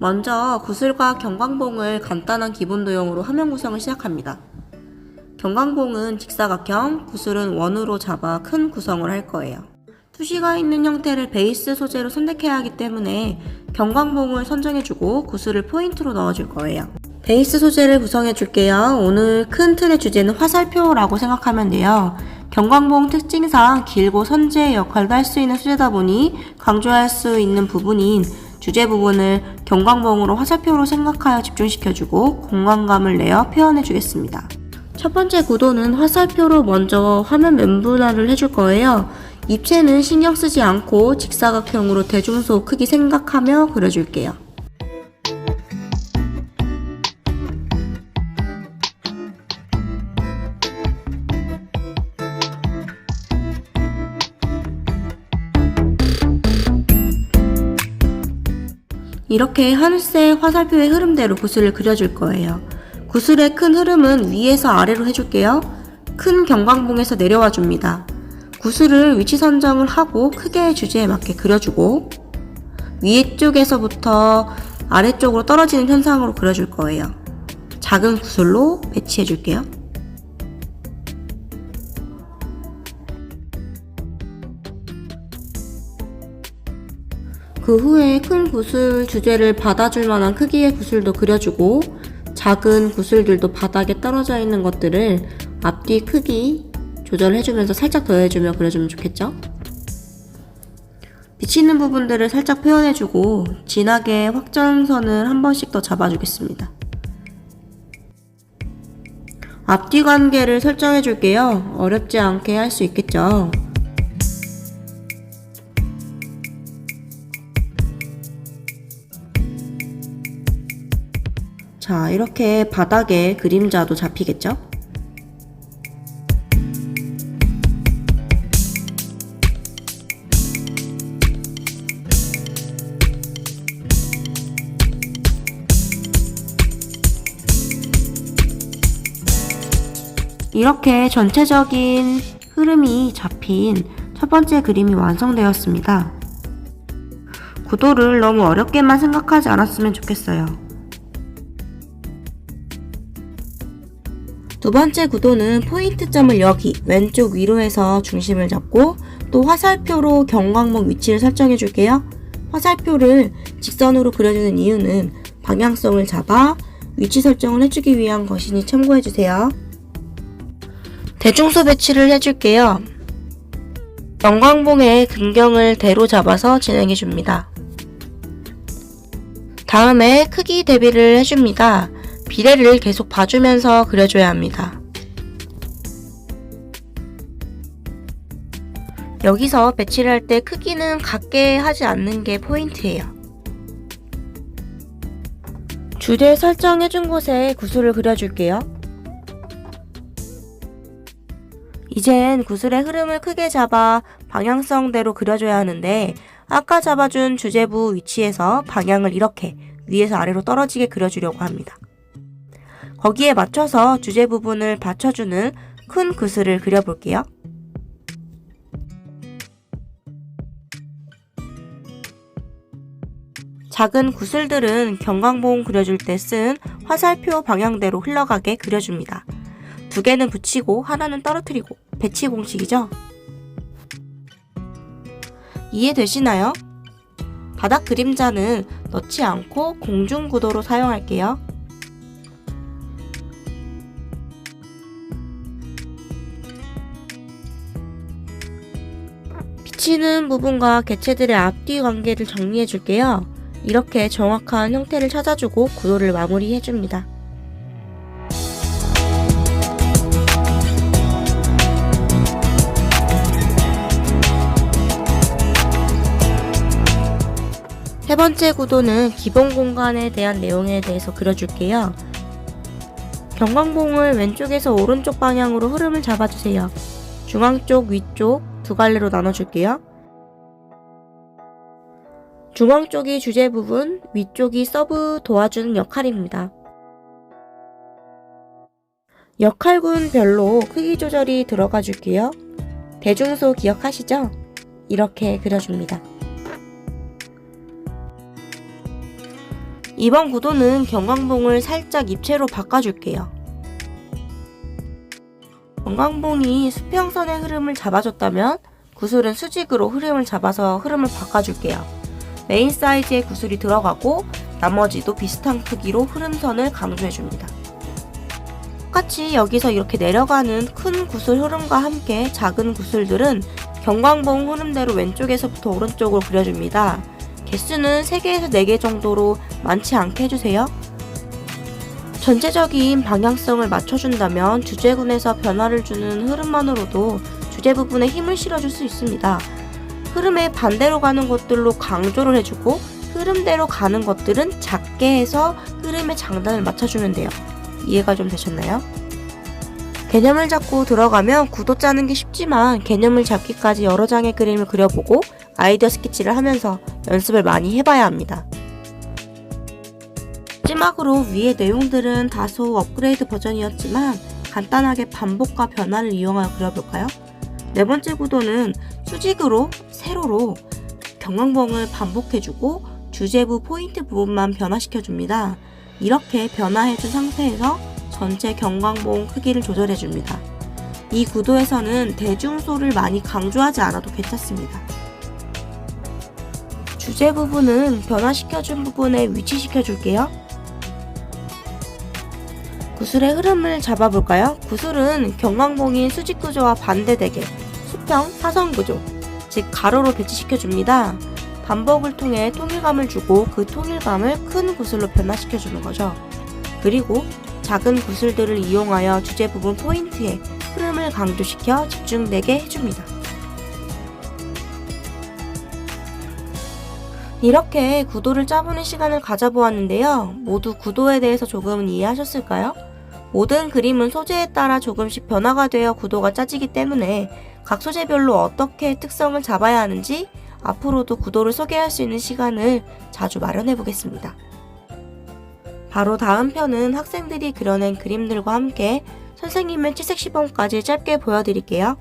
먼저 구슬과 경광봉을 간단한 기본 도형으로 화면 구성을 시작합니다. 경광봉은 직사각형, 구슬은 원으로 잡아 큰 구성을 할 거예요. 투시가 있는 형태를 베이스 소재로 선택해야 하기 때문에 경광봉을 선정해주고 구슬을 포인트로 넣어줄 거예요. 베이스 소재를 구성해 줄게요. 오늘 큰 틀의 주제는 화살표라고 생각하면 돼요. 경광봉 특징상 길고 선재의 역할도 할 수 있는 소재다 보니 강조할 수 있는 부분인 주제 부분을 경광봉으로 화살표로 생각하여 집중시켜주고 공간감을 내어 표현해 주겠습니다. 첫 번째 구도는 화살표로 먼저 화면 면분할을 해줄 거예요. 입체는 신경 쓰지 않고 직사각형으로 대중소 크기 생각하며 그려줄게요. 이렇게 하늘색 화살표의 흐름대로 구슬을 그려줄 거예요. 구슬의 큰 흐름은 위에서 아래로 해줄게요. 큰 경광봉에서 내려와 줍니다. 구슬을 위치 선정을 하고 크게 주제에 맞게 그려주고 위쪽에서부터 아래쪽으로 떨어지는 현상으로 그려줄 거예요. 작은 구슬로 배치해 줄게요. 그 후에 큰 구슬 주제를 받아줄 만한 크기의 구슬도 그려주고 작은 구슬들도 바닥에 떨어져 있는 것들을 앞뒤 크기 조절해주면서 살짝 더해주며 그려주면 좋겠죠? 비치는 부분들을 살짝 표현해주고 진하게 확장선을 한 번씩 더 잡아주겠습니다. 앞뒤 관계를 설정해줄게요. 어렵지 않게 할 수 있겠죠? 자, 이렇게 바닥에 그림자도 잡히겠죠? 이렇게 전체적인 흐름이 잡힌 첫 번째 그림이 완성되었습니다. 구도를 너무 어렵게만 생각하지 않았으면 좋겠어요. 두 번째 구도는 포인트점을 여기 왼쪽 위로 해서 중심을 잡고 또 화살표로 경광목 위치를 설정해 줄게요. 화살표를 직선으로 그려주는 이유는 방향성을 잡아 위치 설정을 해주기 위한 것이니 참고해 주세요. 대중소 배치를 해줄게요. 경광봉의 근경을 대로 잡아서 진행해 줍니다. 다음에 크기 대비를 해줍니다. 비례를 계속 봐주면서 그려줘야 합니다. 여기서 배치를 할 때 크기는 같게 하지 않는 게 포인트예요. 주제 설정해준 곳에 구슬을 그려줄게요. 이젠 구슬의 흐름을 크게 잡아 방향성대로 그려줘야 하는데 아까 잡아준 주제부 위치에서 방향을 이렇게 위에서 아래로 떨어지게 그려주려고 합니다. 거기에 맞춰서 주제 부분을 받쳐주는 큰 구슬을 그려볼게요. 작은 구슬들은 경광봉 그려줄 때 쓴 화살표 방향대로 흘러가게 그려줍니다. 두 개는 붙이고 하나는 떨어뜨리고 배치 공식이죠? 이해되시나요? 바닥 그림자는 넣지 않고 공중 구도로 사용할게요. 비치는 부분과 개체들의 앞뒤 관계를 정리해 줄게요. 이렇게 정확한 형태를 찾아주고 구도를 마무리해 줍니다. 세 번째 구도는 기본 공간에 대한 내용에 대해서 그려줄게요. 경광봉을 왼쪽에서 오른쪽 방향으로 흐름을 잡아주세요. 중앙 쪽, 위쪽 두 갈래로 나눠줄게요. 중앙 쪽이 주제 부분, 위쪽이 서브 도와주는 역할입니다. 역할군별로 크기 조절이 들어가 줄게요. 대중소 기억하시죠? 이렇게 그려줍니다. 이번 구도는 경광봉을 살짝 입체로 바꿔줄게요. 경광봉이 수평선의 흐름을 잡아줬다면 구슬은 수직으로 흐름을 잡아서 흐름을 바꿔줄게요. 메인 사이즈의 구슬이 들어가고 나머지도 비슷한 크기로 흐름선을 강조해줍니다. 똑같이 여기서 이렇게 내려가는 큰 구슬 흐름과 함께 작은 구슬들은 경광봉 흐름대로 왼쪽에서부터 오른쪽으로 그려줍니다. 개수는 3개에서 4개 정도로 많지 않게 해주세요. 전체적인 방향성을 맞춰준다면 주제군에서 변화를 주는 흐름만으로도 주제 부분에 힘을 실어줄 수 있습니다. 흐름의 반대로 가는 것들로 강조를 해주고 흐름대로 가는 것들은 작게 해서 흐름의 장단을 맞춰주면 돼요. 이해가 좀 되셨나요? 개념을 잡고 들어가면 구도 짜는 게 쉽지만 개념을 잡기까지 여러 장의 그림을 그려보고 아이디어 스케치를 하면서 연습을 많이 해봐야 합니다. 마지막으로 위의 내용들은 다소 업그레이드 버전이었지만 간단하게 반복과 변화를 이용하여 그려볼까요? 네 번째 구도는 수직으로 세로로 경광봉을 반복해주고 주제부 포인트 부분만 변화시켜줍니다. 이렇게 변화해준 상태에서 전체 경광봉 크기를 조절해줍니다. 이 구도에서는 대중소를 많이 강조하지 않아도 괜찮습니다. 주제 부분은 변화시켜준 부분에 위치시켜줄게요. 구슬의 흐름을 잡아볼까요? 구슬은 경광봉인 수직 구조와 반대되게 수평, 사선 구조, 즉 가로로 배치시켜줍니다. 반복을 통해 통일감을 주고 그 통일감을 큰 구슬로 변화시켜주는 거죠. 그리고 작은 구슬들을 이용하여 주제 부분 포인트에 흐름을 강조시켜 집중되게 해줍니다. 이렇게 구도를 짜보는 시간을 가져보았는데요. 모두 구도에 대해서 조금은 이해하셨을까요? 모든 그림은 소재에 따라 조금씩 변화가 되어 구도가 짜지기 때문에 각 소재별로 어떻게 특성을 잡아야 하는지 앞으로도 구도를 소개할 수 있는 시간을 자주 마련해 보겠습니다. 바로 다음 편은 학생들이 그려낸 그림들과 함께 선생님의 채색 시범까지 짧게 보여드릴게요.